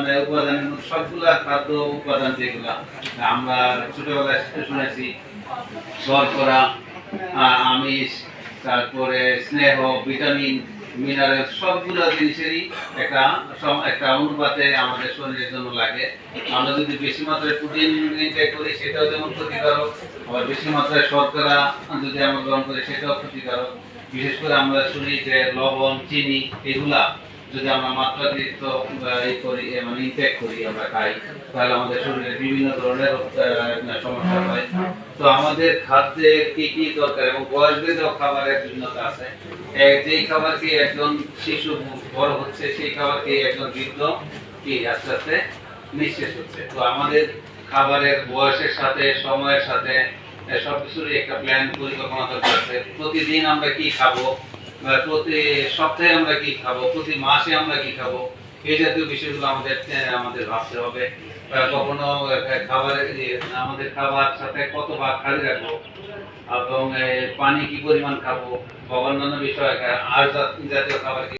মানে উপাদানের মধ্যে সবগুলা খাদ্য উপাদান যেগুলা, আমরা ছোটবেলায় শুনেছি শর্করা আমিষ, তারপরে স্নেহ, ভিটামিন মিনারেল সবগুলো জিনিসেরই একটা একটা অনুপাতে আমাদের শরীরের জন্য লাগে। আমরা যদি বেশি মাত্রায় প্রোটিন ইনটেক করি, সেটাও যেমন ক্ষতিকারক, আবার বেশি মাত্রায় শর্করা যদি আমরা গ্রহণ করি, সেটাও ক্ষতিকারক। বিশেষ করে আমরা শুনি যে লবণ, চিনি, এগুলা যদি আমরা মাত্রাতিরিক্ত ই করি মানে ইনটেক করি আমরা খাই, তাহলে আমাদের শরীরে বিভিন্ন ধরনের সমস্যা হয়। তো আমাদের খাদ্যে কি কি দরকার এবং খাবারের বিভিন্নতা আছে। যেই খাবার কি একজন শিশু বড় হচ্ছে, সেই খাবার কি একজন বৃদ্ধ কি আস্তে আস্তে নিঃশেষ হচ্ছে। তো আমাদের খাবারের বয়সের সাথে, সময়ের সাথে সবকিছুরই একটা প্ল্যান পরিকল্পনা দরকার আছে। প্রতিদিন আমরা কি খাব? প্রতি সপ্তাহে আমরা কি খাব? প্রতি মাসে আমরা কি খাব? এই জাতীয় বিষয়গুলো আমাদের আমাদের ভাবতে হবে। কখনো খাবার আমাদের খাবার সাথে কত ভাগ খালি রাখব? এবং পানি কি পরিমাণ খাব? বা অন্যান্য বিষয় আর জাতীয় খাবার